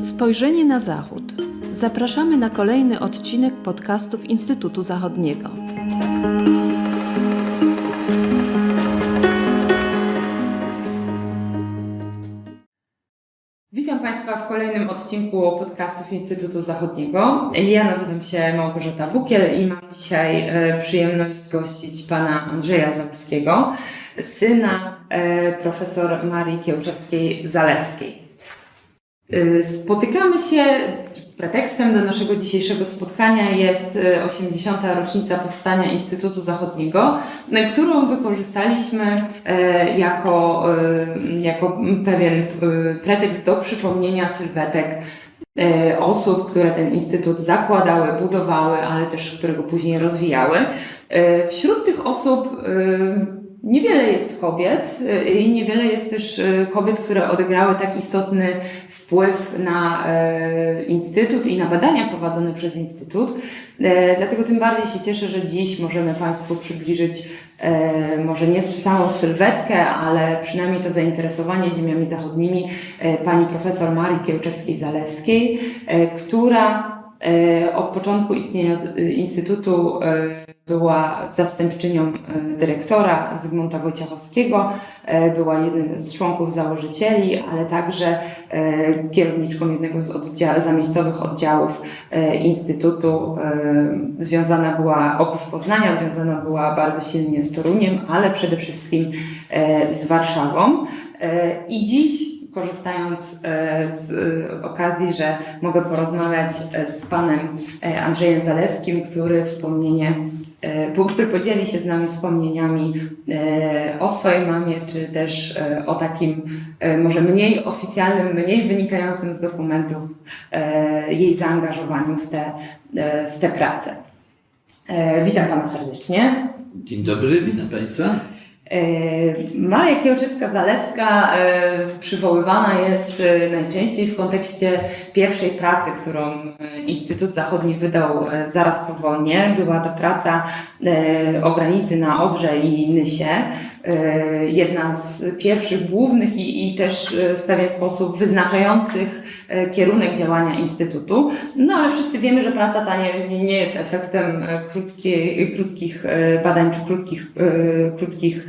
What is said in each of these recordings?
Spojrzenie na Zachód. Zapraszamy na kolejny odcinek podcastów Instytutu Zachodniego. Odcinku podcastów Instytutu Zachodniego. Ja nazywam się Małgorzata Bukiel i mam dzisiaj e, przyjemność gościć pana Andrzeja Zaleskiego, syna e, profesor Marii Kiełczewskiej-Zalewskiej. E, Spotykamy się, pretekstem do naszego dzisiejszego spotkania jest e, 80. rocznica powstania Instytutu Zachodniego, e, którą wykorzystaliśmy e, jako, jako pewien pretekst do przypomnienia sylwetek osób, które ten instytut zakładały, budowały, ale też którego później rozwijały. Wśród tych osób Niewiele jest kobiet y, i niewiele jest też y, kobiet, które odegrały tak istotny wpływ na e, Instytut i na badania prowadzone przez Instytut. Dlatego tym bardziej się cieszę, że dziś możemy Państwu przybliżyć może nie samą sylwetkę, ale przynajmniej to zainteresowanie ziemiami zachodnimi pani profesor Marii Kiełczewskiej-Zalewskiej, która Od początku istnienia y, Instytutu była zastępczynią e, dyrektora Zygmunta Wojciechowskiego, e, była jednym z członków założycieli, ale także e, kierowniczką jednego z oddzia- zamiejscowych oddziałów Instytutu. Związana była, oprócz Poznania, związana była bardzo silnie z Toruniem, ale przede wszystkim z Warszawą. I dziś korzystając z okazji, że mogę porozmawiać z panem Andrzejem Zalewskim, który wspomnienie, po- który podzieli się z nami wspomnieniami e, o swojej mamie, czy też e, o takim e, może mniej oficjalnym, mniej wynikającym z dokumentów e, jej zaangażowaniu w e, w te prace. E, Witam pana serdecznie. Dzień dobry, witam Państwa. E, Maria Kiełczewska-Zaleska e, przywoływana jest e, najczęściej w kontekście pierwszej pracy, którą Instytut Zachodni wydał zaraz po wojnie. Była to praca o granicy na Odrze i Nysie. Jedna z pierwszych głównych i, i też w pewien sposób wyznaczających kierunek działania Instytutu. No ale wszyscy wiemy, że praca ta nie, nie- jest efektem krótkiej, krótkich badań czy krótkich, krótkich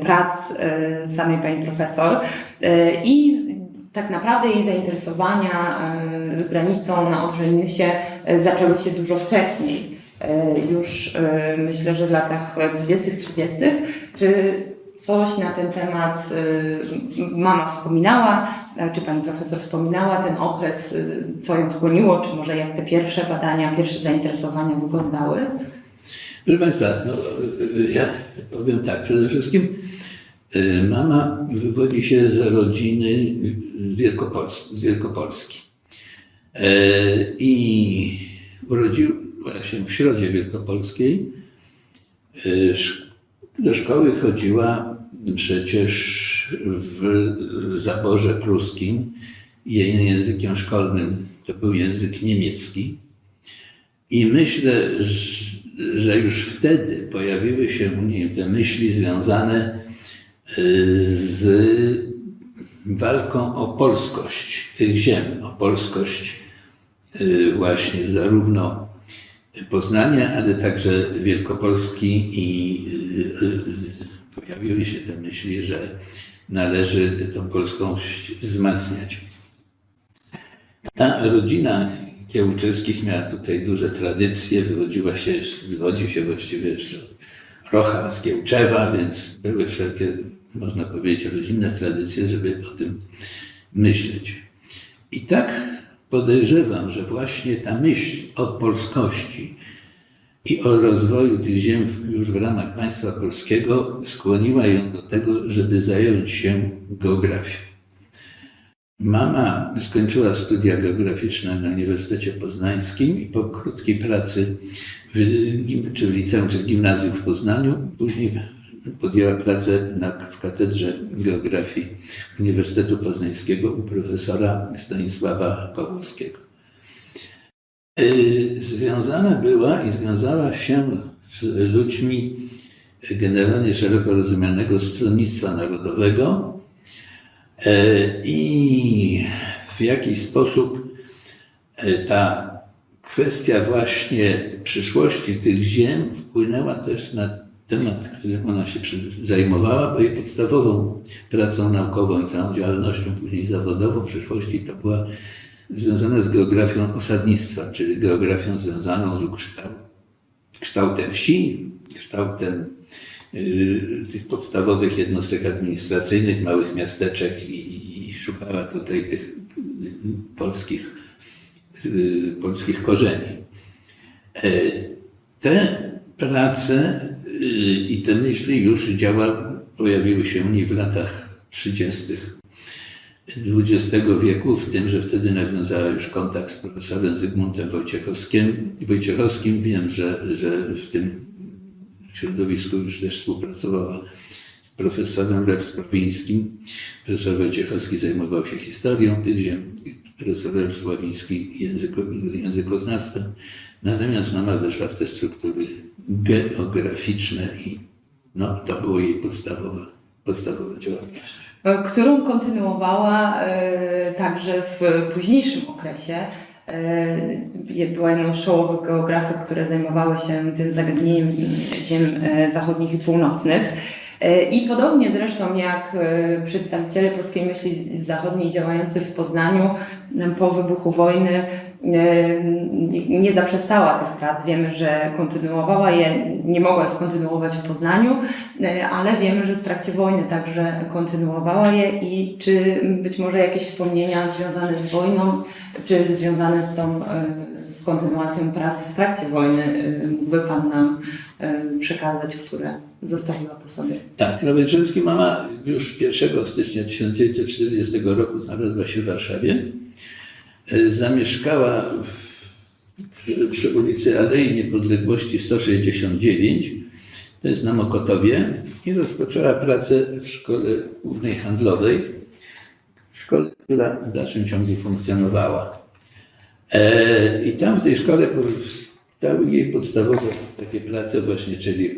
prac e, samej pani profesor. E, I z- tak naprawdę jej zainteresowania e, granicą na Odrze i Nysie e, zaczęły się dużo wcześniej. E, Już e, myślę, że w latach 20-30. Czy coś na ten temat e, mama wspominała, e, czy pani profesor wspominała ten okres, e, co ją skłoniło, czy może jak te pierwsze badania, pierwsze zainteresowania wyglądały? Proszę Państwa, no, ja powiem tak, przede wszystkim y, mama wywodzi się z rodziny Wielkopols z Wielkopolski. E, I urodziła się w Środzie Wielkopolskiej. E, Do szkoły chodziła przecież w zaborze pruskim. Jej językiem szkolnym to był język niemiecki. I myślę, że- że już wtedy pojawiły się u niej te myśli związane y, z walką o polskość tych ziem, o polskość y, właśnie zarówno Poznania, ale także Wielkopolski i y, pojawiły się te myśli, że należy tą polskość wzmacniać. Ta rodzina Kiełczewskich miała tutaj duże tradycje, wywodziła się, wywodzi się właściwie jeszcze Rocha z Kiełczewa, więc były wszelkie, można powiedzieć, rodzinne tradycje, żeby o tym myśleć. I tak podejrzewam, że właśnie ta myśl o polskości i o rozwoju tych ziem już w ramach państwa polskiego skłoniła ją do tego, żeby zająć się geografią. Mama skończyła studia geograficzne na Uniwersytecie Poznańskim i po krótkiej pracy w, czy w liceum, czy w gimnazjum w Poznaniu, później podjęła pracę na, w katedrze geografii Uniwersytetu Poznańskiego u profesora Stanisława Pawłowskiego. Y, Związana była i związała się z ludźmi generalnie szeroko rozumianego Stronnictwa Narodowego i w jakiś sposób e, ta kwestia właśnie przyszłości tych ziem wpłynęła też na temat, którym ona się zajmowała, bo jej podstawową pracą naukową i całą działalnością później zawodową w przyszłości to była związana z geografią osadnictwa, czyli geografią związaną z kształtem wsi, kształtem tych podstawowych jednostek administracyjnych, małych miasteczek i, i szukała tutaj tych y, polskich, y, polskich korzeni. E, Te prace y, i te myśli już działa, pojawiły się u w latach 30. XX wieku, w tym, że wtedy nawiązała już kontakt z profesorem Zygmuntem Wojciechowskim. Wojciechowskim. Wiem, że, że w tym środowisku już też współpracowała z profesorem Lew Sławińskim. Profesor Wojciechowski zajmował się historią tych ziem, profesor Lew Sławiński języko, językoznawstwem. Natomiast mama weszła w te struktury geograficzne i no, to było jej podstawowa, podstawowa działalność. e, którą kontynuowała e, także w późniejszym okresie. E, Była jedną z czołowych geografek, które zajmowały się tym zagadnieniem ziem e, zachodnich i północnych. E, I podobnie zresztą jak przedstawiciele polskiej myśli zachodniej działający w Poznaniu po wybuchu wojny nie- zaprzestała tych prac. Wiemy, że kontynuowała je, nie mogła ich kontynuować w Poznaniu, e, ale wiemy, że w trakcie wojny także kontynuowała je i czy być może jakieś wspomnienia związane z wojną, czy związane z tą, e, z kontynuacją pracy w trakcie wojny e, mógłby Pan nam przekazać, które zostawiła po sobie? Tak, Krawędrzewski mama już 1 stycznia 1940 roku znalazła się w Warszawie. E, Zamieszkała w, przy, ulicy Alei Niepodległości 169, to jest na Mokotowie, i rozpoczęła pracę w szkole głównej handlowej, w szkole, która w dalszym ciągu funkcjonowała. E, I tam w tej szkole powstały jej podstawowe takie prace właśnie, czyli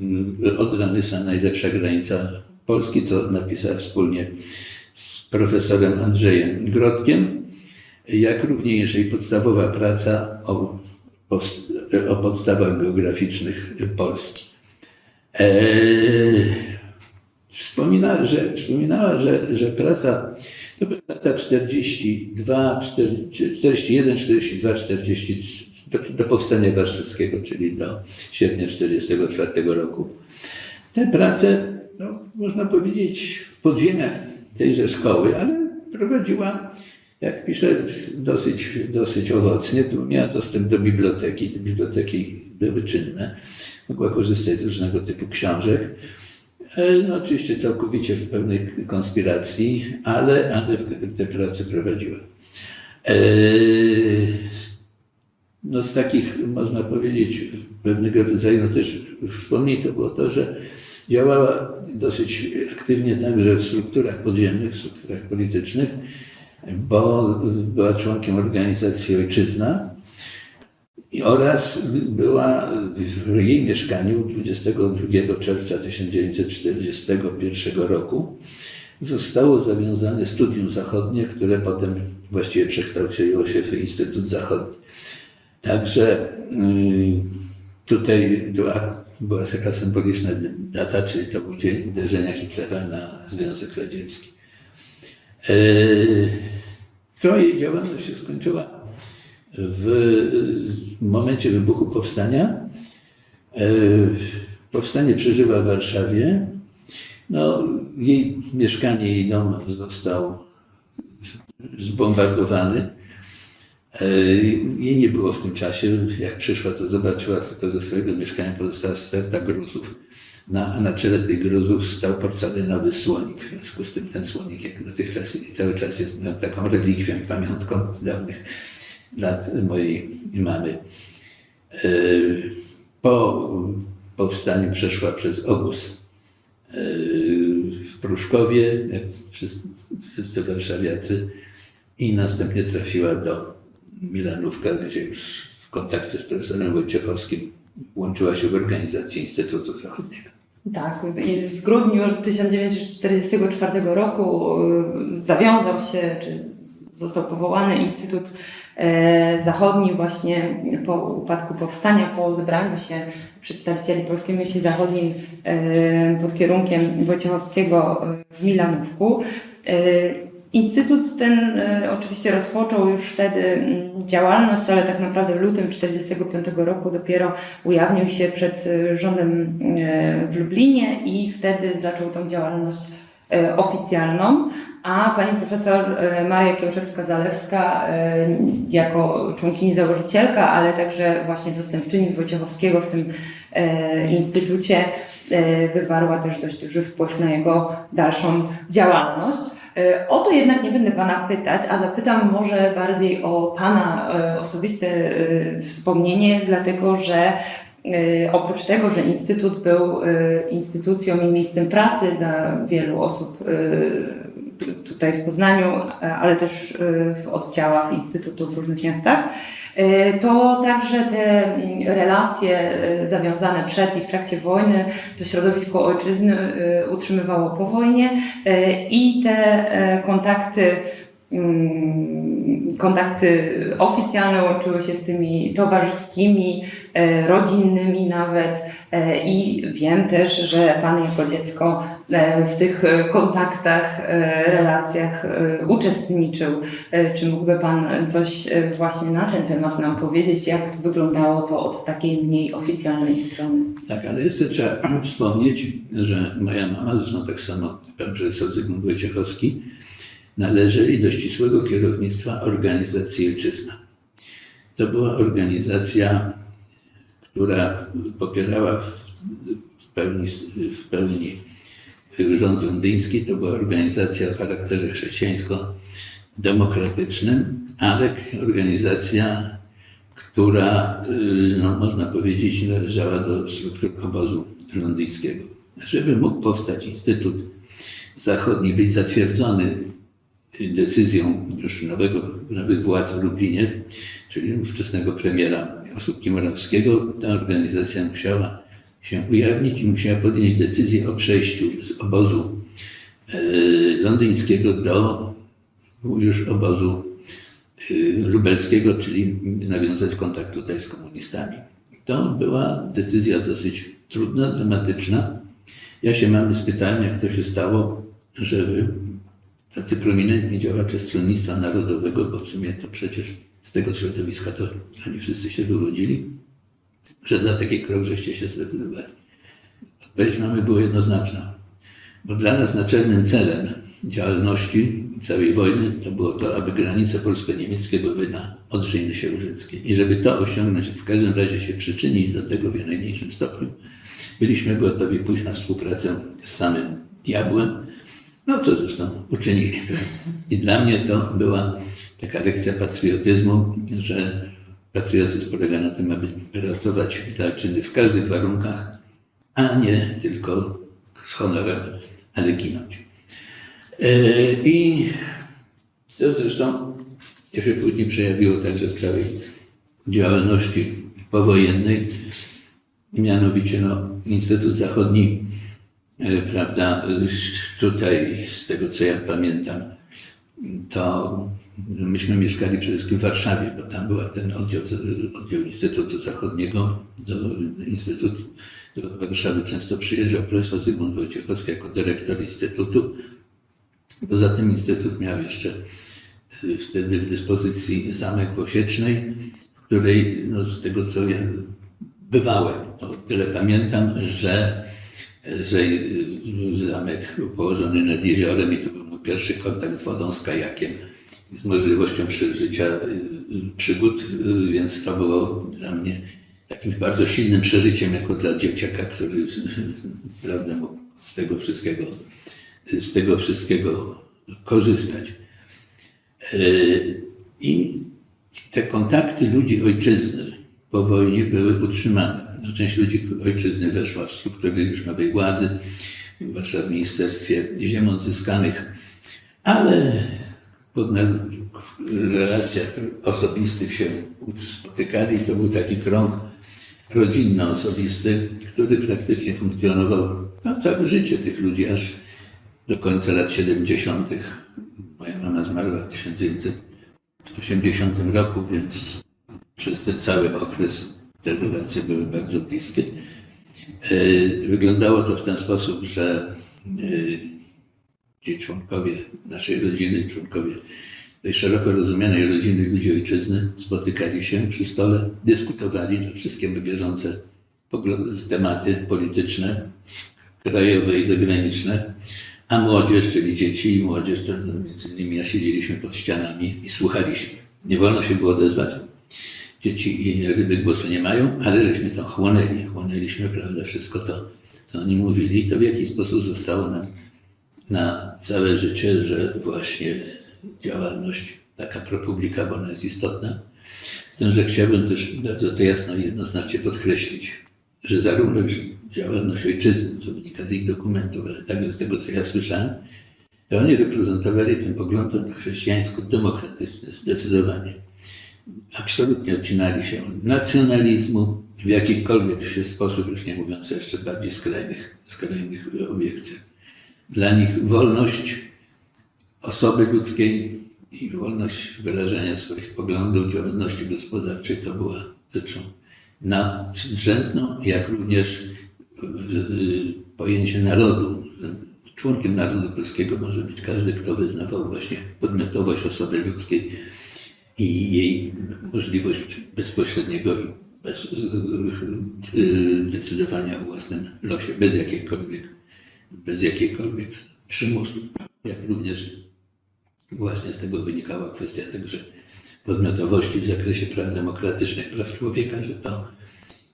mm, od Ranysa najlepsza granica Polski, co napisała wspólnie z profesorem Andrzejem Grodkiem, jak również jej podstawowa praca o, o podstawach geograficznych Polski. E, Wspomina, że, wspominała, że, że praca to były lata 42, 40, 41, 42, 43, do, do powstania warszawskiego, czyli do sierpnia 1944 roku. Te prace, no, można powiedzieć, w podziemiach tejże szkoły, ale prowadziła, jak pisze, dosyć, dosyć owocnie. Tu miała dostęp do biblioteki, te biblioteki były czynne, mogła korzystać z różnego typu książek. E, No, oczywiście całkowicie w pełnej konspiracji, ale, ale te prace prowadziła. E, No z takich, można powiedzieć, pewnego rodzaju no też wspomnień to było to, że działała dosyć aktywnie także w strukturach podziemnych, w strukturach politycznych, bo była członkiem organizacji Ojczyzna, oraz była w jej mieszkaniu 22 czerwca 1941 roku zostało zawiązane studium zachodnie, które potem właściwie przekształciło się w Instytut Zachodni. Także y, tutaj była, była taka symboliczna data, czyli to był dzień uderzenia Hitlera na Związek Radziecki. Y, To jej działalność się skończyła w momencie wybuchu powstania. E, Powstanie przeżywa w Warszawie. No, jej mieszkanie, jej dom został zbombardowany. Jej nie było w tym czasie. Jak przyszła, to zobaczyła tylko ze swojego mieszkania pozostała sterta gruzów. Na, na czele tych gruzów stał porcelanowy słonik. W związku z tym ten słonik jak dotychczas i cały czas jest taką relikwią pamiątką z dawnych lat mojej mamy. E, Po powstaniu przeszła przez obóz e, w Pruszkowie, jak wszyscy, warszawiacy, i następnie trafiła do Milanówka, gdzie już w kontakcie z profesorem Wojciechowskim włączyła się w organizację Instytutu Zachodniego. Tak, i w grudniu 1944 roku y, zawiązał się, czy został powołany Instytut e, Zachodni właśnie po upadku powstania, po zebraniu się przedstawicieli polskiej myśli zachodniej e, pod kierunkiem Wojciechowskiego e, w Milanówku. Instytut ten e, oczywiście rozpoczął już wtedy mm, działalność, ale tak naprawdę w lutym 1945 roku dopiero ujawnił się przed e, rządem e, w Lublinie i wtedy zaczął tą działalność oficjalną, a pani profesor Maria Kiełczewska-Zalewska jako członkini założycielka, ale także właśnie zastępczyni Wojciechowskiego w tym instytucie wywarła też dość duży wpływ na jego dalszą działalność. E, O to jednak nie będę Pana pytać, a zapytam może bardziej o Pana e, osobiste e, wspomnienie, dlatego że oprócz tego, że Instytut był e, instytucją i miejscem pracy dla wielu osób tu- tutaj w Poznaniu, ale też w oddziałach Instytutu w różnych miastach, to także te mm, relacje zawiązane przed i w trakcie wojny, to środowisko ojczyzny utrzymywało po wojnie i te kontakty kontakty oficjalne łączyły się z tymi towarzyskimi, e, rodzinnymi nawet e, i wiem też, że Pan jako dziecko e, w tych kontaktach, relacjach uczestniczył. Czy mógłby Pan coś właśnie na ten temat nam powiedzieć, jak wyglądało to od takiej mniej oficjalnej strony? Tak, ale jeszcze trzeba wspomnieć, że moja mama, zresztą tak samo pan profesor Zygmunt Wojciechowski, należeli do ścisłego kierownictwa organizacji Ojczyzna. To była organizacja, która popierała w, pełni, w pełni rząd londyński. To była organizacja o charakterze chrześcijańsko-demokratycznym, ale organizacja która, y, no, można powiedzieć, należała do struktur obozu londyńskiego. Żeby mógł powstać Instytut Zachodni, być zatwierdzony decyzją już nowego, nowych władz w Lublinie, czyli ówczesnego premiera Osóbki Morawskiego, ta organizacja musiała się ujawnić i musiała podjąć decyzję o przejściu z obozu y, londyńskiego do już obozu y, lubelskiego, czyli nawiązać kontakt tutaj z komunistami. To była decyzja dosyć trudna, dramatyczna. Ja się mamy spytałem, jak to się stało, żeby tacy prominentni działacze Stronnictwa Narodowego, bo w sumie to przecież z tego środowiska to oni wszyscy się wywodzili, że na taki krok żeście się zdecydowali. Odpowiedź mamy była jednoznaczna, bo dla nas naczelnym celem działalności całej wojny to było to, aby granice polsko-niemieckie były na Odrze Siałżyckiej. I żeby to osiągnąć, w każdym razie się przyczynić do tego w najmniejszym stopniu, byliśmy gotowi pójść na współpracę z samym diabłem, no to zresztą uczynili. I dla mnie to była taka lekcja patriotyzmu, że patriotyzm polega na tym, aby ratować dla ojczyzny w każdych warunkach, a nie tylko z honorem, ale ginąć. E, I to zresztą się później przejawiło także w całej działalności powojennej. Mianowicie no, Instytut Zachodni, prawda, e, tutaj z tego co ja pamiętam, to myśmy mieszkali przede wszystkim w Warszawie, bo tam była ten oddział, oddział Instytutu Zachodniego, do Instytutu do Warszawy często przyjeżdżał profesor Zygmunt Wojciechowski jako dyrektor Instytutu. Poza tym Instytut miał jeszcze y, wtedy w dyspozycji zamek w w której no, z tego co ja bywałem, to tyle pamiętam, że, zamek był położony nad jeziorem i to był mój pierwszy kontakt z wodą, z kajakiem, z możliwością przeżycia y, y, przygód, y, więc to było dla mnie takim bardzo silnym przeżyciem jako dla dzieciaka, który prawda, mógł z tego wszystkiego, z tego wszystkiego korzystać. I te kontakty ludzi ojczyzny po wojnie były utrzymane. No, część ludzi ojczyzny weszła w struktury już nowej władzy, zwłaszcza w Ministerstwie Ziem Odzyskanych, ale w relacjach osobistych się spotykali. To był taki krąg rodzinno-osobisty, który praktycznie funkcjonował no, całe życie tych ludzi, aż do końca lat 70. Moja mama zmarła w 1980 roku, więc przez ten cały okres te relacje były bardzo bliskie. E, Wyglądało to w ten sposób, że e, ci członkowie naszej rodziny, członkowie tej szeroko rozumianej rodziny ludzi ojczyzny spotykali się przy stole, dyskutowali na wszystkie bieżące tematy polityczne, krajowe i zagraniczne, a młodzież, czyli dzieci i młodzież, to no, między innymi ja siedzieliśmy pod ścianami i słuchaliśmy. Nie wolno się było odezwać. Dzieci i ryby głosu nie mają, ale żeśmy to chłonęli. Chłonęliśmy, prawda, wszystko to, co oni mówili to w jaki sposób zostało nam na całe życie, że właśnie działalność taka propublika, bo ona jest istotna. Z tym, że chciałbym też bardzo to jasno i jednoznacznie podkreślić, że zarówno działalność ojczyzny, co wynika z ich dokumentów, ale także z tego, co ja słyszałem, to oni reprezentowali ten pogląd chrześcijańsko-demokratyczny zdecydowanie. Absolutnie odcinali się od nacjonalizmu w jakikolwiek sposób, już nie mówiąc o jeszcze bardziej skrajnych, skrajnych obiekcjach. Dla nich wolność osoby ludzkiej i wolność wyrażania swoich poglądów, działalności gospodarczej to była rzeczą nadrzędną, jak również pojęcie narodu. Członkiem narodu polskiego może być każdy, kto wyznawał właśnie podmiotowość osoby ludzkiej i jej możliwość bezpośredniego bez, y, y, decydowania o własnym losie, bez jakiejkolwiek, bez jakiejkolwiek przymusu. Jak również właśnie z tego wynikała kwestia także podmiotowości w zakresie praw demokratycznych, praw człowieka, że to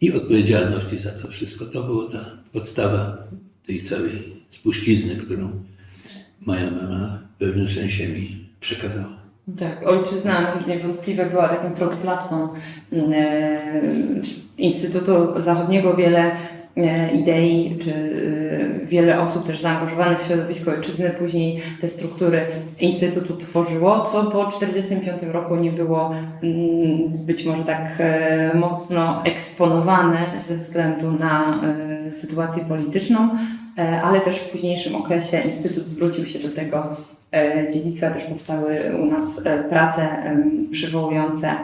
i odpowiedzialności za to wszystko, to była ta podstawa tej całej spuścizny, którą moja mama w pewnym sensie mi przekazała. Tak, ojczyzna no, niewątpliwie była taką protoplastą e, Instytutu Zachodniego. Wiele e, idei, czy e, wiele osób też zaangażowanych w środowisko ojczyzny później te struktury Instytutu tworzyło, co po 1945 roku nie było mm, być może tak mocno eksponowane ze względu na sytuację polityczną, ale też w późniejszym okresie Instytut zwrócił się do tego dziedzictwa. Też powstały u nas e, prace przywołujące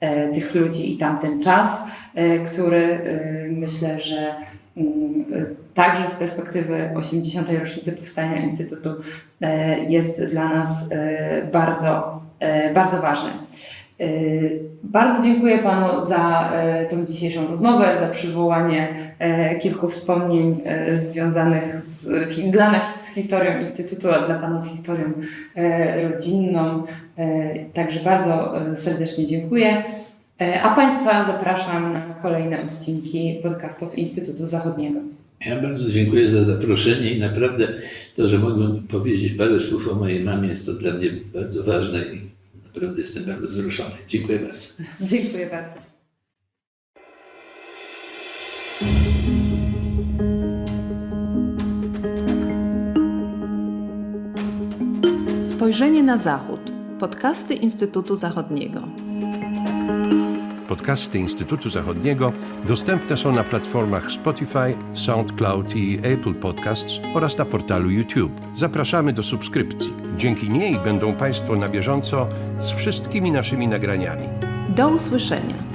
e, tych ludzi i tamten czas, e, który e, myślę, że mm, e, także z perspektywy 80. rocznicy powstania Instytutu e, jest dla nas e, bardzo, e, bardzo ważny. E, Bardzo dziękuję Panu za e, tą dzisiejszą rozmowę, za przywołanie e, kilku wspomnień związanych z, dla nas z historią Instytutu, a dla Pana z historią rodzinną. Także bardzo serdecznie dziękuję. A Państwa zapraszam na kolejne odcinki podcastów Instytutu Zachodniego. Ja bardzo dziękuję za zaproszenie i naprawdę to, że mogłem powiedzieć parę słów o mojej mamie, jest to dla mnie bardzo ważne naprawdę jestem bardzo wzruszony. Dziękuję bardzo. Dziękuję bardzo. Spojrzenie na Zachód. Podcasty Instytutu Zachodniego. Podcasty Instytutu Zachodniego dostępne są na platformach Spotify, SoundCloud i Apple Podcasts oraz na portalu YouTube. Zapraszamy do subskrypcji. Dzięki niej będą Państwo na bieżąco z wszystkimi naszymi nagraniami. Do usłyszenia.